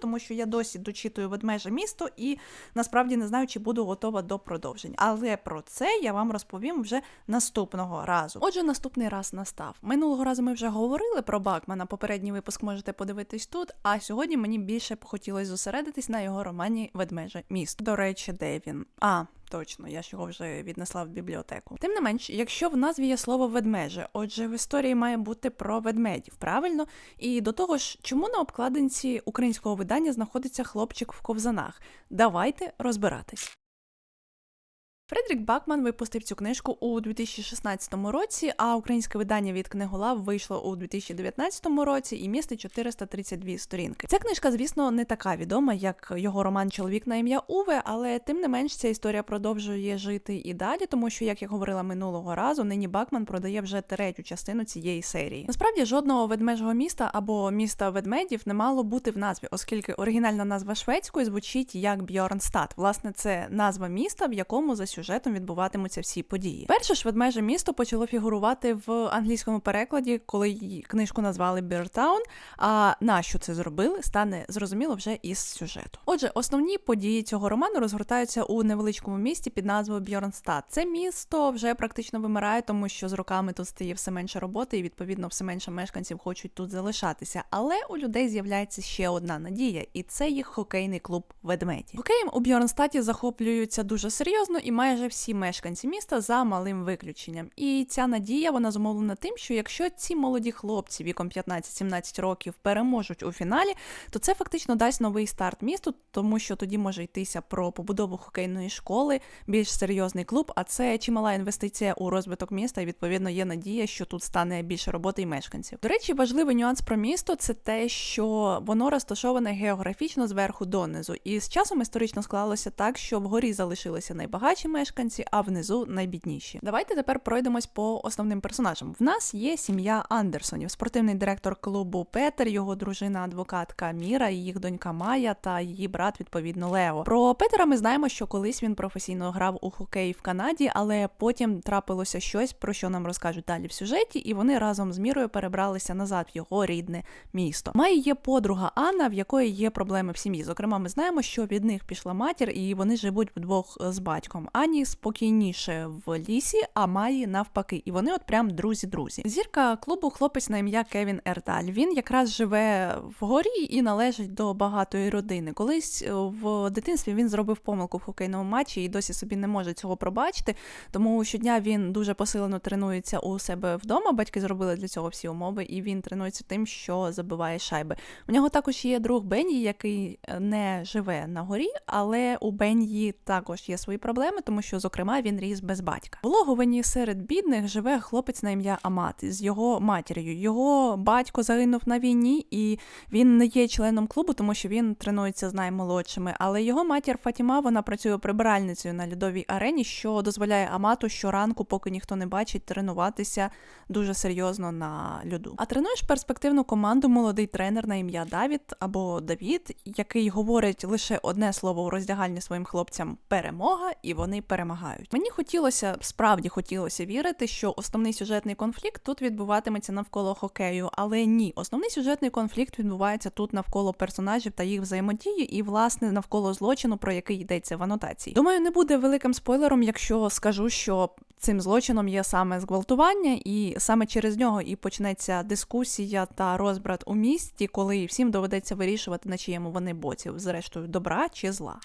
тому що я досі дочитую ведмеже місто і насправді не знаю, чи буду готова до продовження. Але про це я вам розповім вже наступного разу. Отже, наступний раз настав. Минулого разу ми вже говорили про Бакмана. Попередній випуск можете подивитись тут. А сьогодні мені більше б хотілося зосередитись на його романі Ведмеже місто. До речі, де він? А. Точно, я ж його вже віднесла в бібліотеку. Тим не менш, якщо в назві є слово ведмеже, отже, в історії має бути про ведмедів, правильно? І до того ж, чому на обкладинці українського видання знаходиться хлопчик в ковзанах? Давайте розбиратись. Фредрік Бакман випустив цю книжку у 2016 році, а українське видання від книголав вийшло у 2019 році і містить 432 сторінки. Ця книжка, звісно, не така відома, як його роман Чоловік на ім'я Уве, але тим не менш ця історія продовжує жити і далі, тому що, як я говорила минулого разу, нині Бакман продає вже третю частину цієї серії. Насправді жодного ведмежого міста або міста ведмедів не мало бути в назві, оскільки оригінальна назва шведської звучить як Бьорнстад. Власне, це назва міста, в якому за сюжетом відбуватимуться всі події. Перше ж ведмеже місто почало фігурувати в англійському перекладі, коли книжку назвали Біртаун. А на що це зробили, стане зрозуміло вже із сюжету. Отже, основні події цього роману розгортаються у невеличкому місті під назвою Бьорнстад. Це місто вже практично вимирає, тому що з роками тут стає все менше роботи, і відповідно все менше мешканців хочуть тут залишатися. Але у людей з'являється ще одна надія, і це їх хокейний клуб ведмеді. Хокеєм у Бьорнстаті захоплюються дуже серйозно і майже всі мешканці міста за малим виключенням. І ця надія вона зумовлена тим, що якщо ці молоді хлопці віком 15-17 років переможуть у фіналі, то це фактично дасть новий старт місту, тому що тоді може йтися про побудову хокейної школи, більш серйозний клуб. А це чимала інвестиція у розвиток міста, і відповідно є надія, що тут стане більше роботи і мешканців. До речі, важливий нюанс про місто це те, що воно розташоване географічно зверху донизу, і з часом історично склалося так, що вгорі залишилися найбагатші мешканці, а внизу найбідніші. Давайте тепер пройдемось по основним персонажам. В нас є сім'я Андерсонів, спортивний директор клубу Петер, його дружина адвокатка Міра, їх донька Майя та її брат, відповідно, Лео. Про Петера ми знаємо, що колись він професійно грав у хокей в Канаді, але потім трапилося щось, про що нам розкажуть далі в сюжеті, і вони разом з Мірою перебралися назад в його рідне місто. Майя є подруга Анна, в якої є проблеми в сім'ї. Зокрема, ми знаємо, що від них пішла матір, і вони живуть вдвох з батьком. Ані спокійніше в лісі, а Майї навпаки. І вони от прям друзі-друзі. Зірка клубу хлопець на ім'я Кевін Ердаль. Він якраз живе вгорі і належить до багатої родини. Колись е, в дитинстві він зробив помилку в хокейному матчі і досі собі не може цього пробачити. Тому щодня він дуже посилено тренується у себе вдома. Батьки зробили для цього всі умови, і він тренується тим, що забиває шайби. У нього також є друг Бенні, який е, не живе на горі, але у Бенні також є свої проблеми, тому що, зокрема, він ріс без батька. В Логовині серед бідних живе хлопець на ім'я Амат з його матір'ю. Його батько загинув на війні, і він не є членом клубу, тому що він тренується з наймолодшими. Але його матір Фатіма вона працює прибиральницею на льодовій арені, що дозволяє Амату щоранку, поки ніхто не бачить, тренуватися дуже серйозно на льоду. А тренуєш перспективну команду молодий тренер на ім'я Давід або Давід, який говорить лише одне слово у роздягальні своїм хлопцям перемога, і вони перемагають. Мені хотілося справді хотілося вірити, що основний сюжетний конфлікт тут відбуватиметься навколо хокею, але ні, основний сюжетний конфлікт відбувається тут навколо персонажів та їх взаємодії, і власне навколо злочину, про який йдеться в анотації. Думаю, не буде великим спойлером, якщо скажу, що. Цим злочином є саме зґвалтування, і саме через нього і почнеться дискусія та розбрат у місті, коли всім доведеться вирішувати, на чиєму вони боці, зрештою, добра чи зла.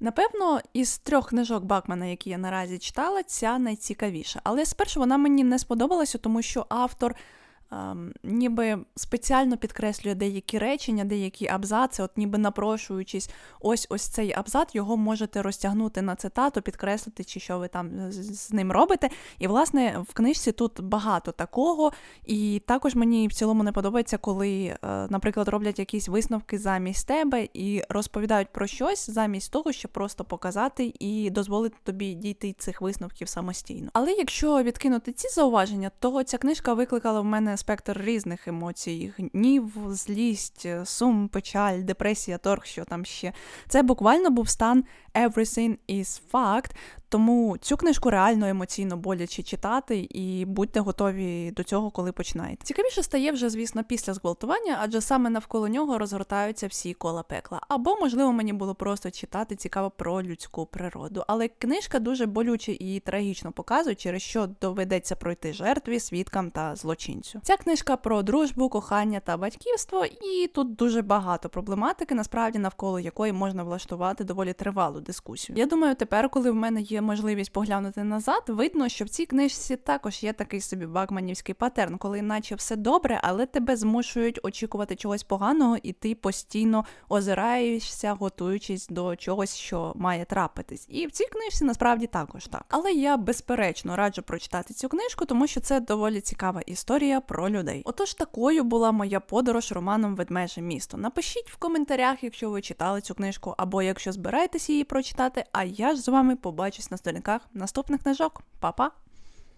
Напевно, із трьох книжок Бакмана, які я наразі читала, ця найцікавіша. Але спершу вона мені не сподобалася, тому що автор ніби спеціально підкреслює деякі речення, деякі абзаци, от ніби напрошуючись, ось ось цей абзац, його можете розтягнути на цитату, підкреслити, чи що ви там з, ним робите. І, власне, в книжці тут багато такого. І також мені в цілому не подобається, коли, е, наприклад, роблять якісь висновки замість тебе і розповідають про щось замість того, щоб просто показати і дозволити тобі дійти цих висновків самостійно. Але якщо відкинути ці зауваження, то ця книжка викликала в мене спектр різних емоцій: гнів, злість, сум, печаль, депресія, торг, що там ще. Це буквально був стан everything is fact, Тому цю книжку реально емоційно боляче читати, і будьте готові до цього, коли починаєте. Цікавіше стає вже, звісно, після зґвалтування, адже саме навколо нього розгортаються всі кола пекла. Або, можливо, мені було просто читати цікаво про людську природу. Але книжка дуже болюче і трагічно показує, через що доведеться пройти жертві, свідкам та злочинцю. Ця книжка про дружбу, кохання та батьківство, і тут дуже багато проблематики, насправді навколо якої можна влаштувати доволі тривалу дискусію. Я думаю, тепер, коли в мене є можливість поглянути назад, видно, що в цій книжці також є такий собі багманівський патерн, коли наче все добре, але тебе змушують очікувати чогось поганого, і ти постійно озираєшся, готуючись до чогось, що має трапитись. І в цій книжці насправді також так. Але я безперечно раджу прочитати цю книжку, тому що це доволі цікава історія про людей. Отож, такою була моя подорож романом Ведмеже місто. Напишіть в коментарях, якщо ви читали цю книжку, або якщо збираєтесь її прочитати. А я ж з вами побачусь на сторінках наступних книжок. Па-па!